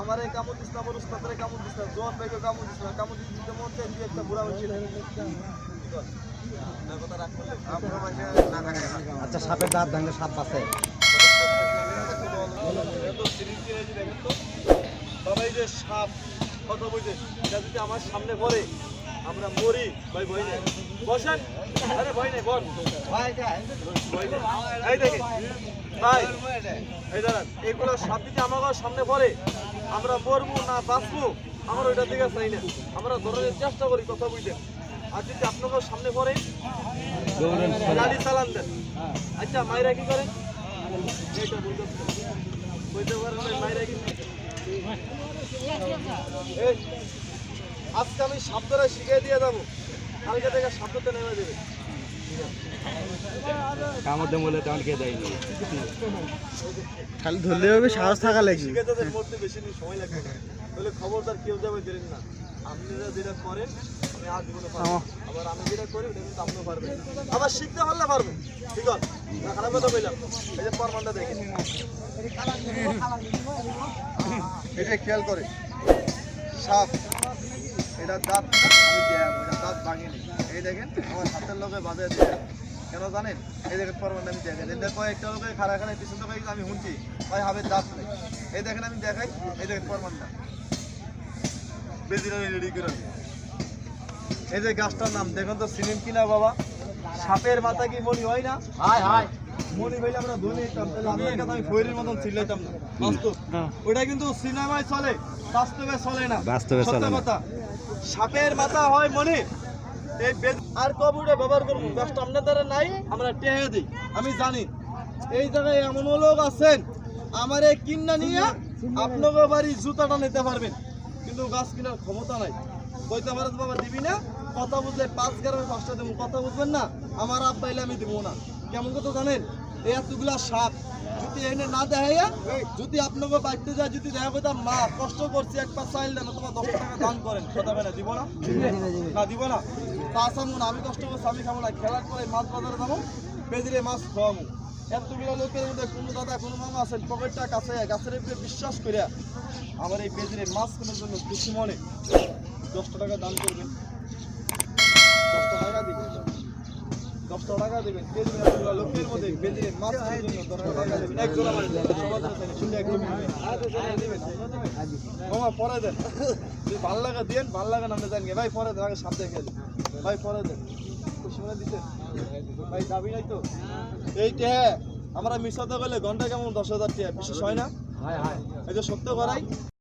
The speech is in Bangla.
আমার এই কামড় দিস না আমার উস্তাদের কামড় দিস না জোয়ার ভাইকে কামড় দিস না কামড় দিস দিতে মন চাই তুই একটা বুড়া হয়েছিল আচ্ছা সাপের দাঁত ভাঙলে সাপ বাঁচে। সবাই যে সাপ কথা বলছে এটা যদি আমার সামনে পড়ে আমরা মরি। ভাই ভয় নেই। বসেন। আরে ভয় নেই বল। ভয়। এই দেখে। ভাই এই দাঁড়ান। এগুলো সাপ যদি আমার সামনে পড়ে আমরা মরবো না বাঁচবো আমার ওইটা দিকে চাই না। আমরা ধরনের চেষ্টা করি কথা বুঝলেন আর যদি আপনাদের সামনে পড়ে গাড়ি চালান দেন। আচ্ছা মাইরা কি করেন? এইটা বলতে বলতে পারেন না, মাইরা কি আজকে আমি শব্দটা শিখিয়ে দিয়ে যাব। কালকে থেকে শব্দতে নেমে দেবে কামড় বলে তেমন কে দেয়নি। খালি ধরলে হবে সাহস থাকা লাগবে শিখে তাদের মরতে বেশি দিন সময় লাগবে না। তাহলে খবরদার কেউ যাবে না। আপনারা যেটা করেন আমি আর জীবনে পারব আবার আমি যেটা করি ওটা কিন্তু আপনিও পারবেন আবার শিখতে পারলে পারবেন। ঠিক আছে? না খারাপ কথা বললাম এই যে প্রমাণটা দেখেন। এটা খেয়াল করে। সাপ। এটা দাঁত আমি এটা দাঁত ভাঙিনি। এই দেখেন, আমার হাতের লোকে বাজারে দেয়া কেন জানেন? এই দেখেন প্রমাণটা আমি দেখাই দেখো, একটা লোকে খারা খারা পিছন থেকে আমি শুনছি ভাই হাবের দাঁত নেই। এই দেখেন, আমি দেখাই। এই দেখেন, প্রমাণটা। বেজিরা রেডি করে। এই যে গাছটার নাম, দেখুন তো সিনেম কিনা বাবা? সাপের মাথা কি মনি হয় না? হায় হায়। মনি হইলে আমরা ধরে নিতাম তাহলে আপনার কাছে আমি ফৈরের মতন ছিলাইতাম না। বাস্তব। ওটা কিন্তু সিনেমায় চলে বাস্তবে চলে না। বাস্তবে চলে না। সাপের মাথা হয় মনি। এই আর ব্যবহার করব। গাছটা আপনার দ্বারা নাই আমরা টেহে দিই। আমি জানি। এই জায়গায় এমন লোক আছেন আমার এই কিন্না নিয়ে আপনাকে বাড়ি জুতাটা নিতে পারবেন। কিন্তু গাছ কেনার ক্ষমতা নাই। কইতে পারেন বাবা দিবি না কথা বুঝলে পাঁচ গ্রামে পাঁচটা দেবো। কথা বুঝবেন না আমার আব্বাইলে আমি দেবো না। কেমন কথা জানেন? এই এতগুলা সাপ, যদি এনে না দেখাইয়া, যদি আপনাকে বাড়তে যায়, যদি দেখা করতাম মা, কষ্ট করছি, এক পাঁচ চাইল দেন তোমার দশ টাকা দান করেন। কথা বেলা, দিব না? না, দিব না। তা সামু না আমি কষ্ট করছি, আমি খাব না। খেলার পরে মাছ বাজারে যাব বেদিরে মাছ খাওয়াবো। এতগুলো লোকের মধ্যে কোনো দাদা, কোনো মামা আছেন পকেটটা কাছে গাছের উপরে বিশ্বাস করিয়া আমার এই বেদিরে মাছ কেনার জন্য খুশি মনে। দশটা টাকা দান করবেন। দশটা টাকা দিবেন। টাকা দেবেন লোকের মধ্যে মাছ টাকা দেবেন। মামা পরে দেন। ভালো লাগা দেন ভালো লাগা নামে দেন ভাই পরে দেন আগে সাপ দেখে ভাই পরে দেন। ভাই দাবি নাই তো? এইটা আমরা মিশাতে গেলে ঘণ্টা কেমন? দশ হাজার টাকা বিশেষ হয় না? হায় হায়। এই যে সত্য করাই।